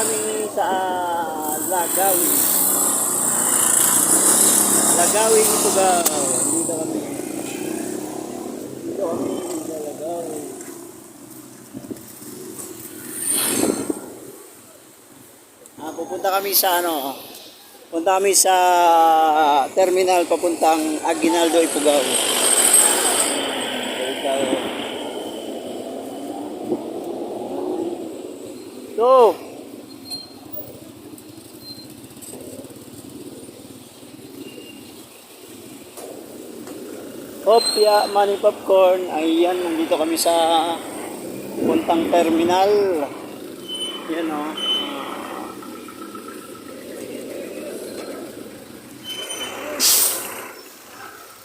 kami sa ah, Lagawi. Lagawi Itugaw. Dito kami. Dito kami sa Lagawi. Ah, pupunta kami sa ano, punta kami sa terminal papuntang Aguinaldo. Balik tayo. So, Hopya Money Popcorn. Ayan, nandito kami sa puntang terminal. Yan o.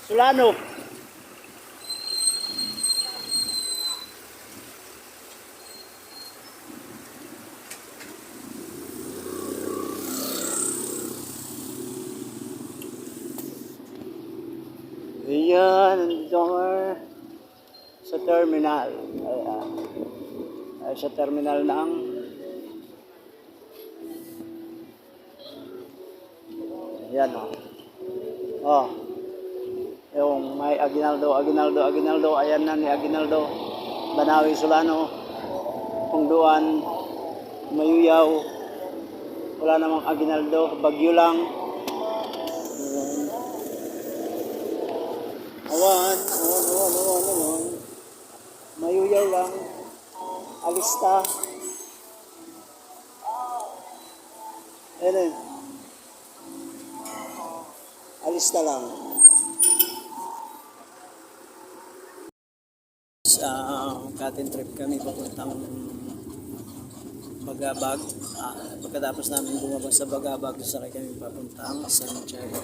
Solano. Ayan, nandito kami sa terminal. Ayan. Ay, sa terminal ng Ayan o. Oh. Yung may Aguinaldo, Aguinaldo, Aguinaldo. Ayan na ni Aguinaldo. Banawi Solano. Pungduan. Mayuyaw. Wala namang Aguinaldo. Bagyo lang. Awan, awan, awan, awan, awan. Mayuyaw lang. Alista. Ayan eh. Alista lang. Sa cutting trip kami papuntang Bagabag. Ah, pagkatapos namin bumaba sa Bagabag, sakay kami papuntang Santiago.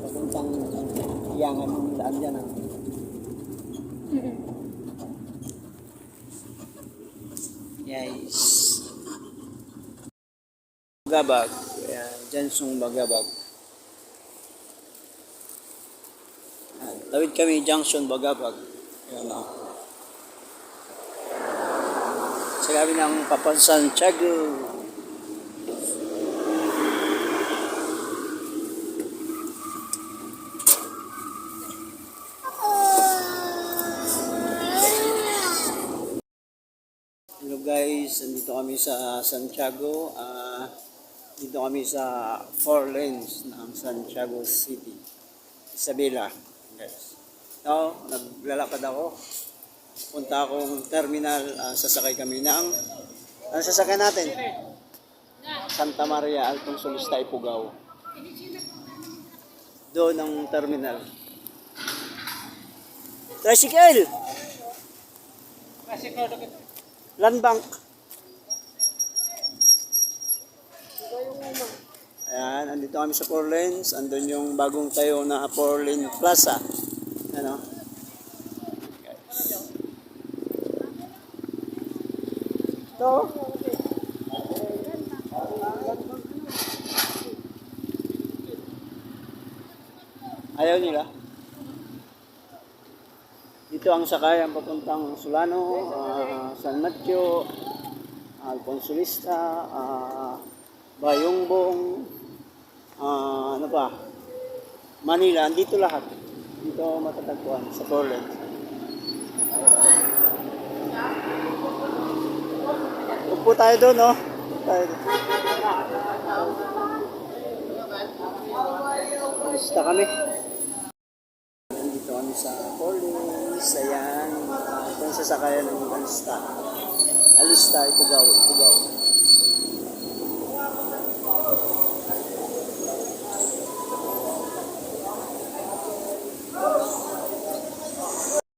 Papuntang iyangan ng daan dyan. Ah. Yes. Bagabag. Ayan, Jansong Bagabag. Ayan, Tawid kami Junction Bagabag. Ayan o. Sa gabi ng Papansan Tiago. Hello guys, nandito kami sa Santiago. Ah, dito kami sa four lanes ng Santiago City. Isabela, So, naglalakad ako. Punta akong terminal, ah, sasakay kami ng ano sasakay natin? Santa Maria, Altong Solista, Ifugao. Doon ang terminal. Tricycle! Land Bank. Ayan, andito kami sa Four Lanes. Andun yung bagong tayo na Four Lane Plaza. Ano? Guys. Ito. Ayaw nila. Dito ang sakayan papuntang Solano, ah, San Mateo, Alfonso Lista, ah, Bayongbong, pa, Manila, andito lahat. Dito matatagpuan sa Portland. Upo tayo doon, no? Upo tayo doon. Lista kami. Nandito kami sa Collins, ayan, uh, kung sasakayan ng Alista. Alista, Ipugaw, Ipugaw.